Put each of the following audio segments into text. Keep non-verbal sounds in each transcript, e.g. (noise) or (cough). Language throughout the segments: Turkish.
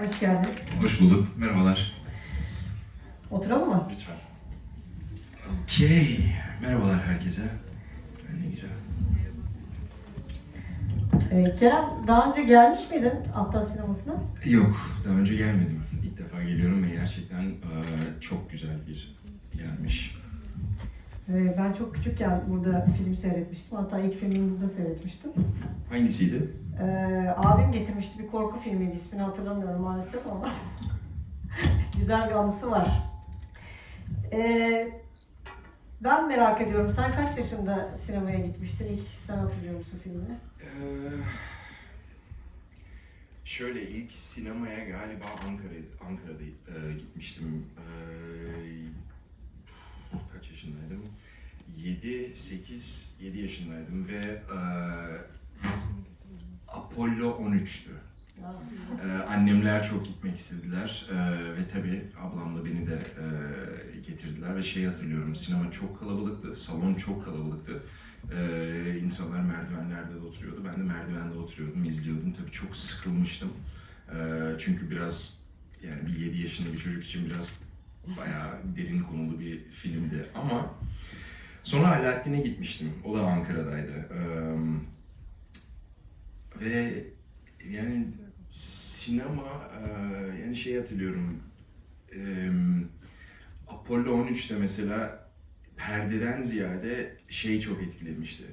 Hoş geldin. Hoş bulduk. Merhabalar. Oturalım mı? Lütfen. Okey. Merhabalar herkese. Ne güzel. Ee, Kerem daha önce gelmiş miydin Atlas Sineması'na? Yok, daha önce gelmedim. İlk defa geliyorum ve gerçekten eee, çok güzel bir yermiş. Ee, ben çok küçükken burada film seyretmiştim. Hatta ilk filmimi burada seyretmiştim. Hangisiydi? Ee, abim getirmişti bir korku filmiydi. İsmini hatırlamıyorum maalesef ama. (laughs) Güzel bir anısı var. Ee, ben merak ediyorum. Sen kaç yaşında sinemaya gitmiştin? İlk sen hatırlıyor musun filmini? Eee, şöyle ilk sinemaya galiba Ankara Ankara'da eee, gitmiştim. Eee, kaç yaşındaydım? 7 8 7 yaşındaydım ve eee, Apollo 13'tü. Aa, Ee, annemler çok gitmek istediler Ee, ve tabii ablam da beni de e, getirdiler ve şeyi hatırlıyorum sinema çok kalabalıktı, salon çok kalabalıktı. Ee, insanlar merdivenlerde de oturuyordu, ben de merdivende oturuyordum, izliyordum. Tabii çok sıkılmıştım. Ee, çünkü biraz yani bir 7 yaşında bir çocuk için biraz bayağı derin konulu bir filmdi ama sonra Alaaddin'e gitmiştim. O da Ankara'daydı. Ee, ve yani sinema e, yani şey hatırlıyorum e, Apollo 13'te mesela perdeden ziyade şey çok etkilemişti.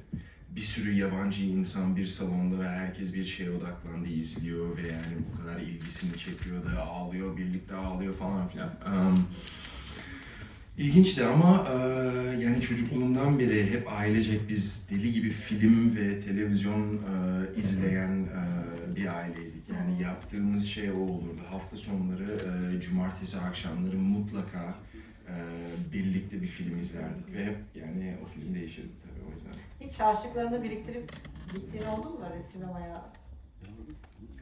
Bir sürü yabancı insan bir salonda ve herkes bir şeye odaklandı izliyor ve yani bu kadar ilgisini çekiyor da ağlıyor birlikte ağlıyor falan filan. Um, İlginçti ama e, yani çocukluğumdan beri hep ailecek biz deli gibi film ve televizyon e, izleyen e, bir aileydik. Yani yaptığımız şey o olurdu. Hafta sonları, e, cumartesi akşamları mutlaka e, birlikte bir film izlerdik ve hep yani o film değişirdi tabii o yüzden. Hiç harçlıklarını biriktirip gittiğin oldu mu böyle sinemaya?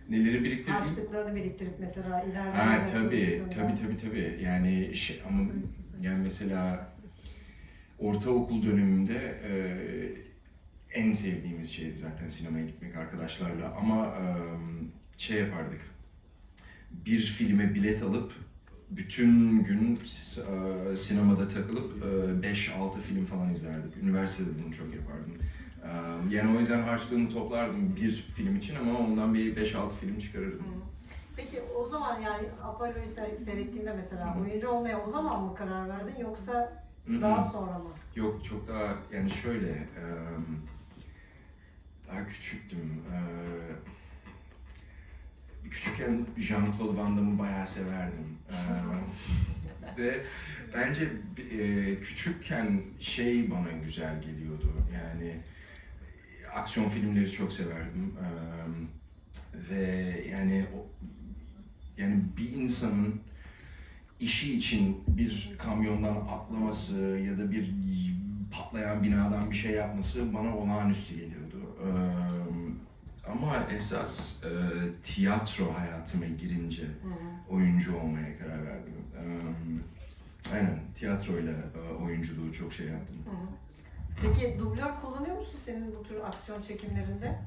Neleri biriktirdik? Harçlıklarını biriktirip mesela ileride... Ha tabii, tabii tabii tabii. Yani şey ama yani mesela ortaokul döneminde e, en sevdiğimiz şeydi zaten sinemaya gitmek arkadaşlarla ama e, şey yapardık. Bir filme bilet alıp bütün gün e, sinemada takılıp e, 5-6 film falan izlerdik. Üniversitede bunu çok yapardım. E, yani o yüzden harçlığımı toplardım bir film için ama ondan bir 5-6 film çıkarırdım. Hı. Peki o zaman yani Apollo'yu seyre- seyrettiğinde mesela Hı hı. oyuncu olmaya o zaman mı karar verdin yoksa Hı hı. daha sonra mı? Yok çok daha yani şöyle em, daha küçüktüm. Eee, küçükken Jean-Claude Van Damme'ı bayağı severdim. Eee, ve bence e, küçükken şey bana güzel geliyordu. Yani aksiyon filmleri çok severdim. Em, ve yani o, yani bir insanın işi için bir kamyondan atlaması ya da bir patlayan binadan bir şey yapması bana olağanüstü geliyordu. Ee, ama esas e, tiyatro hayatıma girince oyuncu olmaya karar verdim. Ee, aynen tiyatroyla e, oyunculuğu çok şey yaptım. Hı hı. Peki dublör kullanıyor musun senin bu tür aksiyon çekimlerinde?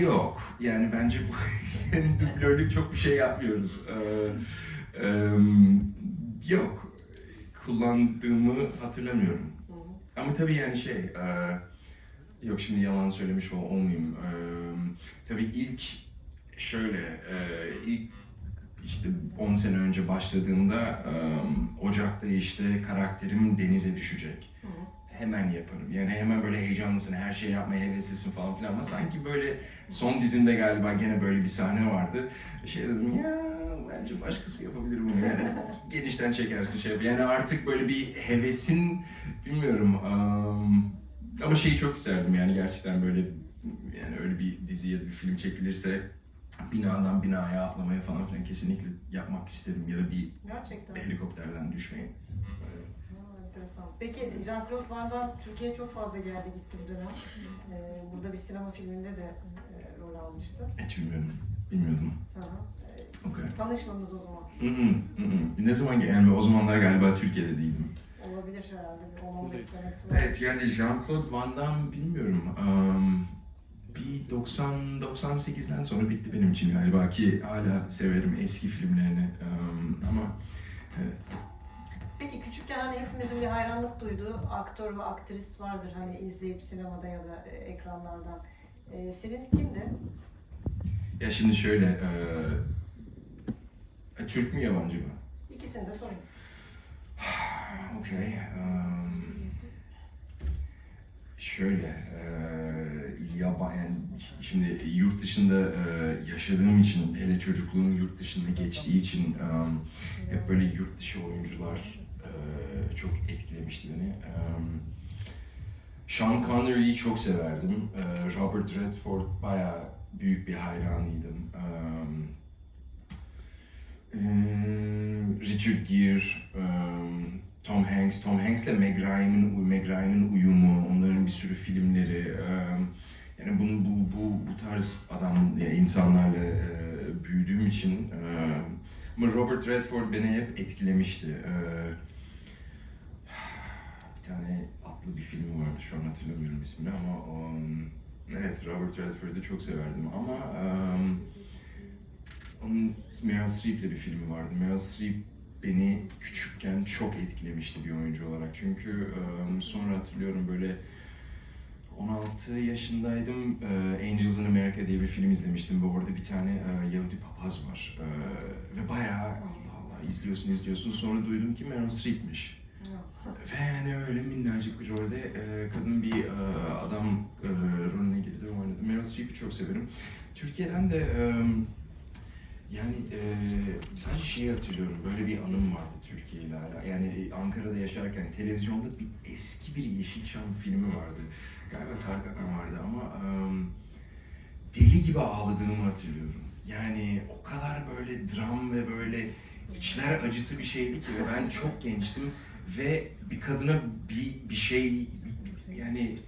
Yok yani bence bu (laughs) yani dublörlük çok bir şey yapmıyoruz. Ee, em, yok kullandığımı hatırlamıyorum. Hı hı. Ama tabii yani şey, e, yok şimdi yalan söylemiş ol, olmayayım. E, tabii ilk şöyle, e, ilk işte 10 sene önce başladığımda e, Ocak'ta işte karakterim denize düşecek. Hı hı. Hemen yaparım. Yani hemen böyle heyecanlısın, her şeyi yapmaya heveslisin falan filan ama sanki böyle son dizimde galiba gene böyle bir sahne vardı. Şey dedim ya bence başkası yapabilir bunu yani. (laughs) Genişten çekersin şey Yani artık böyle bir hevesin bilmiyorum am, ama şeyi çok isterdim yani gerçekten böyle yani öyle bir dizi ya da bir film çekilirse binadan binaya atlamaya falan filan kesinlikle yapmak isterim ya da bir Gerçekten. helikopterden düşmeyi. Enteresan. Peki Jean-Claude Van Damme Türkiye'ye çok fazla geldi gitti bu dönem. Ee, burada bir sinema filminde de e, rol almıştı. Hiç bilmiyorum. Bilmiyordum. Hı. Ee, Okey. tanışmadınız o zaman. Hı hı, hı hı. Ne zaman yani o zamanlar galiba Türkiye'de değildim. Olabilir herhalde. Bir 10-15 senesi var. Evet yani Jean-Claude Van Damme bilmiyorum. Um, bir 99 98'den sonra bitti benim için galiba ki hala severim eski filmlerini Em, ama evet. Peki küçükken hani hepimizin bir hayranlık duyduğu aktör ve aktris vardır hani izleyip sinemada ya da e, ekranlardan. E, senin kimdi? Ya şimdi şöyle e, e, Türk mü yabancı mı? İkisini de sorayım. (sighs) Okey. em, şöyle, e, yaba, yani şimdi yurt dışında e, yaşadığım için, hele çocukluğum yurt dışında geçtiği için em, hep böyle yurt dışı oyuncular e, çok etkilemişti beni. Sean Connery'i çok severdim. Robert Redford bayağı büyük bir hayranıydım. Richard Gere, Tom Hanks, Tom Hanks'le Meg Ryan'ın Meg Ryan'ın uyumu, onların bir sürü filmleri, yani bunu bu bu bu tarz adam ya insanlarla büyüdüğüm için ama Robert Redford beni hep etkilemişti. Tane atlı bir filmi vardı şu an hatırlamıyorum ismini ama o, evet Robert Redford'u çok severdim ama em, onun Meryl Streep'le bir filmi vardı. Meryl Streep beni küçükken çok etkilemişti bir oyuncu olarak. Çünkü em, sonra hatırlıyorum böyle 16 yaşındaydım. e, Angels in America diye bir film izlemiştim ve orada bir tane e, Yahudi papaz var. E, ve bayağı Allah Allah izliyorsun izliyorsun. Sonra duydum ki Meryl Streep'miş. Ve yani öyle minnacık bir rolde e, kadın bir e, adam e, rolüne girdi oynadı. Meryl Streep'i çok severim. Türkiye'den de e, yani e, sadece şeyi hatırlıyorum, böyle bir anım vardı Türkiye ile. Yani Ankara'da yaşarken televizyonda bir eski bir Yeşilçam filmi vardı. Galiba Tarık Akan vardı ama e, deli gibi ağladığımı hatırlıyorum. Yani o kadar böyle dram ve böyle içler acısı bir şeydi ki ve ben çok gençtim ve bir kadına bir, bir şey yani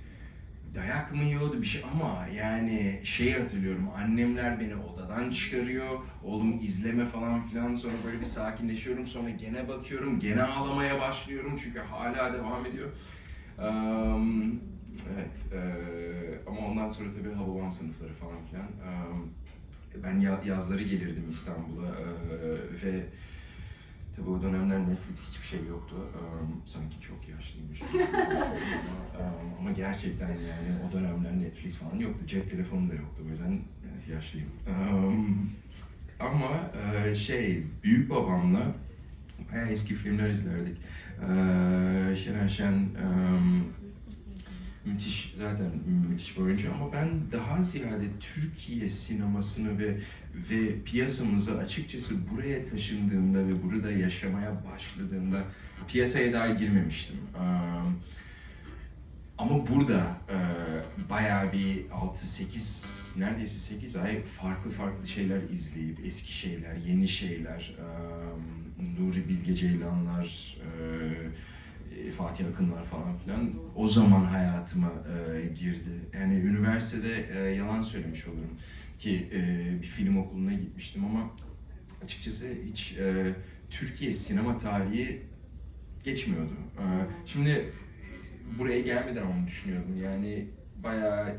dayak mı yiyordu bir şey ama yani şey hatırlıyorum annemler beni odadan çıkarıyor oğlum izleme falan filan sonra böyle bir sakinleşiyorum sonra gene bakıyorum gene ağlamaya başlıyorum çünkü hala devam ediyor. Eee, evet eee, ama ondan sonra tabii Hababam sınıfları falan filan. Eee, ben ya- yazları gelirdim İstanbul'a eee, ve Tabii o dönemler Netflix hiçbir şey yoktu. Eee, sanki çok yaşlıymış. (laughs) ama, eee, ama gerçekten yani o dönemler Netflix falan yoktu. Cep telefonu da yoktu. O yüzden evet, yaşlıyım. Eee, ama eee, şey, büyük babamla bayağı eski filmler izlerdik. Eee Şener Şen eee, müthiş zaten müthiş bir oyuncu ama ben daha ziyade Türkiye sinemasını ve ve piyasamızı açıkçası buraya taşındığımda ve burada yaşamaya başladığımda piyasaya daha girmemiştim. Ama burada e, bayağı bir 6-8, neredeyse 8 ay farklı farklı şeyler izleyip, eski şeyler, yeni şeyler, Nuri Bilge Ceylanlar, e, Fatih Akınlar falan filan o zaman hayatıma e, girdi. Yani üniversitede e, yalan söylemiş olurum ki e, bir film okuluna gitmiştim ama açıkçası hiç e, Türkiye sinema tarihi geçmiyordu. E, şimdi buraya gelmeden onu düşünüyordum. Yani bayağı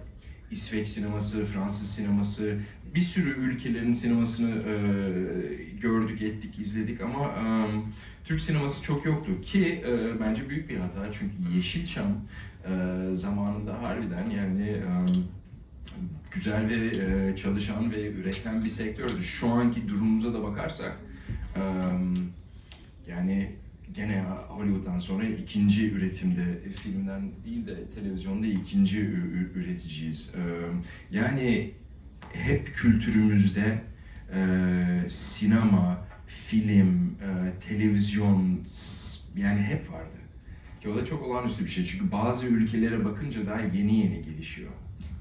İsveç sineması, Fransız sineması, bir sürü ülkelerin sinemasını e, gördük, ettik, izledik ama e, Türk sineması çok yoktu ki e, bence büyük bir hata çünkü Yeşilçam e, zamanında harbiden yani e, güzel ve e, çalışan ve üreten bir sektördü. Şu anki durumumuza da bakarsak e, yani gene Hollywood'dan sonra ikinci üretimde filmden değil de televizyonda ikinci üreticiyiz. Ee, yani hep kültürümüzde e, sinema, film, e, televizyon yani hep vardı. Ki o da çok olağanüstü bir şey çünkü bazı ülkelere bakınca daha yeni yeni gelişiyor.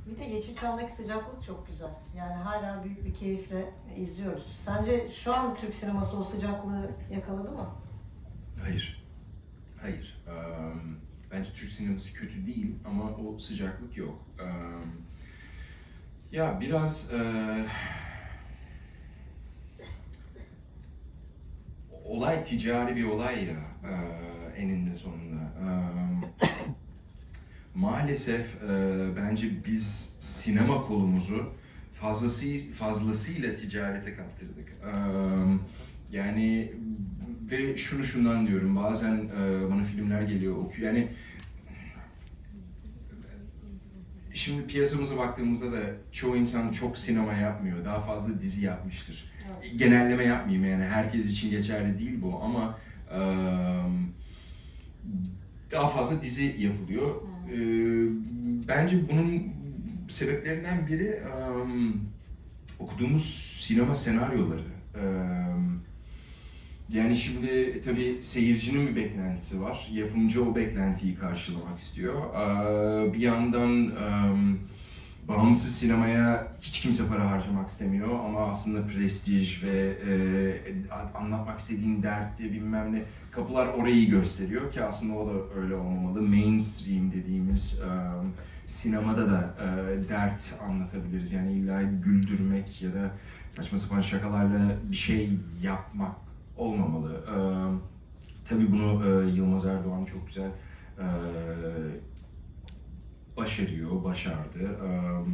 Bir de Yeşilçam'daki sıcaklık çok güzel. Yani hala büyük bir keyifle izliyoruz. Sence şu an Türk sineması o sıcaklığı yakaladı mı? Hayır. Hayır. Eee, bence Türk sineması kötü değil ama o sıcaklık yok. Eee, ya biraz eee, olay ticari bir olay ya eee, eninde sonunda. Eee, maalesef eee, bence biz sinema kolumuzu fazlası fazlasıyla ticarete kaptırdık. Eee, yani ve şunu şundan diyorum bazen eee, bana filmler geliyor okuyor yani Şimdi piyasamıza baktığımızda da çoğu insan çok sinema yapmıyor. Daha fazla dizi yapmıştır. Evet. Genelleme yapmayayım yani herkes için geçerli değil bu ama eee, daha fazla dizi yapılıyor. Eee, bence bunun sebeplerinden biri eee, okuduğumuz sinema senaryoları. Eee, yani şimdi tabii seyircinin bir beklentisi var. Yapımcı o beklentiyi karşılamak istiyor. Bir yandan bağımsız sinemaya hiç kimse para harcamak istemiyor ama aslında prestij ve eee, anlatmak istediğin dertte bilmem ne kapılar orayı gösteriyor ki aslında o da öyle olmamalı. Mainstream dediğimiz sinemada da eee, dert anlatabiliriz. Yani illa güldürmek ya da saçma sapan şakalarla bir şey yapmak olmamalı. Eee tabii bunu eee, Yılmaz Erdoğan çok güzel eee, başarıyor, başardı. Eee,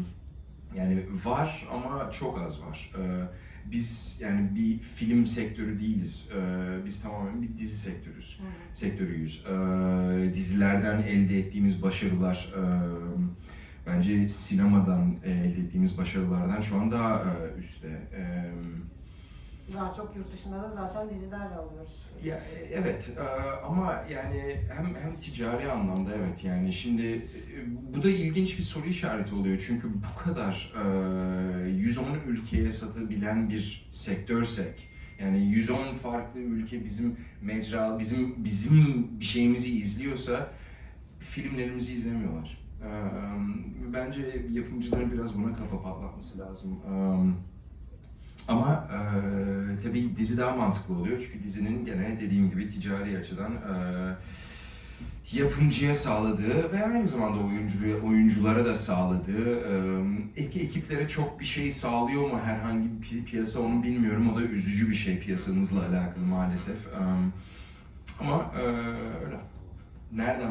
yani var ama çok az var. Eee, biz yani bir film sektörü değiliz. Eee, biz tamamen bir dizi sektörüz Hı. sektörüyüz. Ee, dizilerden elde ettiğimiz başarılar e, bence sinemadan elde ettiğimiz başarılardan şu an daha e, üstte. Daha çok yurt dışında da zaten dizilerle alıyoruz. ya e, evet e, ama yani hem hem ticari anlamda evet yani şimdi e, bu da ilginç bir soru işareti oluyor çünkü bu kadar e, 110 ülkeye satabilen bir sektörsek yani 110 farklı ülke bizim mecra bizim bizim bir şeyimizi izliyorsa filmlerimizi izlemiyorlar. Bence yapımcıların biraz buna kafa patlatması lazım. E, tabii dizi daha mantıklı oluyor çünkü dizinin gene dediğim gibi ticari açıdan eee, yapımcıya sağladığı ve aynı zamanda oyuncuya, oyunculara da sağladığı ek ekiplere çok bir şey sağlıyor mu herhangi bir pi- piyasa onu bilmiyorum. O da üzücü bir şey piyasanızla alakalı maalesef. Eee, ama eee, öyle. Nereden